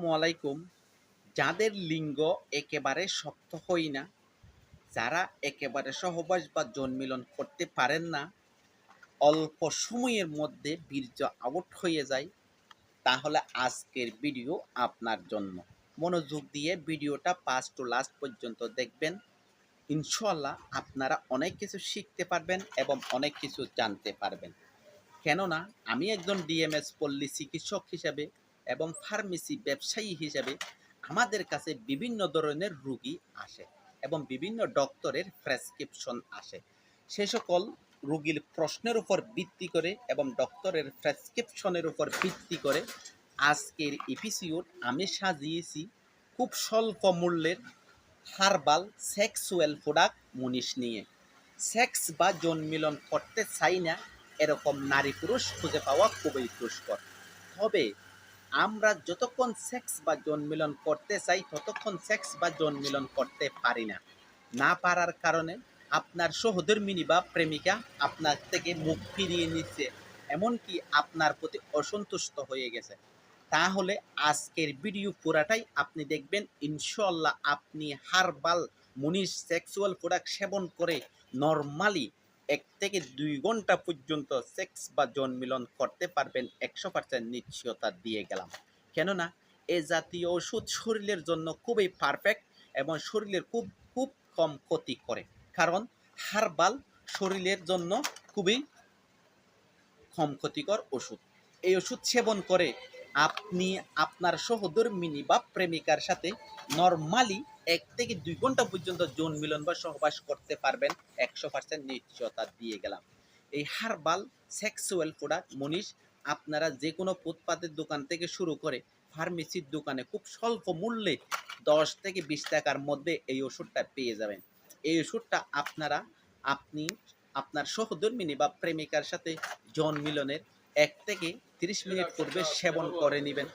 আসসালামু আলাইকুম। যাদের লিঙ্গ একেবারে শক্ত হই না, যারা একেবারে সহবাস বা জন্মিলন করতে পারেন না, অল্প সময়ের মধ্যে বীর্য আউট হয়ে যায়, তাহলে আজকের ভিডিও আপনার জন্য। মনোযোগ দিয়ে ভিডিওটা পাস টু লাস্ট পর্যন্ত দেখবেন। ইনশাল্লাহ আপনারা অনেক কিছু শিখতে পারবেন এবং অনেক কিছু জানতে পারবেন। কেননা, আমি একজন ডিএমএস পল্লী চিকিৎসক হিসেবে এবং ফার্মেসি ব্যবসায়ী হিসেবে আমাদের কাছে বিভিন্ন ধরনের রুগী আসে এবং বিভিন্ন ডক্টরের প্রেসক্রিপশন আসে। সে সকল রুগীর প্রশ্নের উপর ভিত্তি করে এবং ডক্টরের প্রেসক্রিপশনের উপর ভিত্তি করে আজকের এপিসিওড আমি সাজিয়েছি খুব স্বল্প মূল্যের হার্বাল সেক্সুয়াল প্রোডাক্ট মুনিশ নিয়ে। সেক্স বা জন্মিলন করতে চাই না, এরকম নারী পুরুষ খুঁজে পাওয়া খুবই দুষ্কর। তবে আমরা যতক্ষণ সেক্স বা জন্মিলন করতে চাই, ততক্ষণ সেক্স বা জন্মিলন করতে পারি না। না পারার কারণে আপনার সহধর্মিনী বা প্রেমিকা আপনার থেকে মুখ ফিরিয়ে নিচ্ছে, এমনকি আপনার প্রতি অসন্তুষ্ট হয়ে গেছে। তাহলে আজকের ভিডিও পুরাটাই আপনি দেখবেন ইনশাল্লাহ আপনি হারবাল মুনিশ সেক্সুয়াল প্রোডাক্ট সেবন করে নর্মালি এক থেকে দুই ঘণ্টা পর্যন্ত সেক্স বা জন্মিলন করতে পারবেন একশো পার্সেন্ট নিশ্চয়তা দিয়ে গেলাম। কেননা, এ জাতীয় ওষুধ শরীরের জন্য খুবই পারফেক্ট এবং শরীরের খুব খুব কম ক্ষতি করে। কারণ, হারবাল শরীরের জন্য খুবই কম ক্ষতিকর ওষুধ। এই ওষুধ সেবন করে আপনি আপনার সহধর্মিনী বা প্রেমিকার সাথে নর্মালি এক থেকে দুই ঘণ্টা পর্যন্ত যৌন মিলন বা সহবাস করতে পারবেন। একশো পার্সেন্ট নিশ্চয়তা দিয়ে গেলাম। এই হার্বাল সেক্সুয়াল প্রোডাক্ট মনীষ, আপনারা যে কোনো ফুটপাতের দোকান থেকে শুরু করে ফার্মেসির দোকানে খুব স্বল্প মূল্যে দশ থেকে বিশ টাকার মধ্যে এই ওষুধটা পেয়ে যাবেন। এই ওষুধটা আপনারা, আপনি আপনার সহধর্মিনী বা প্রেমিকার সাথে যৌন মিলনের এক থেকে তিরিশ মিনিট পূর্বে সেবন করে নেবেন।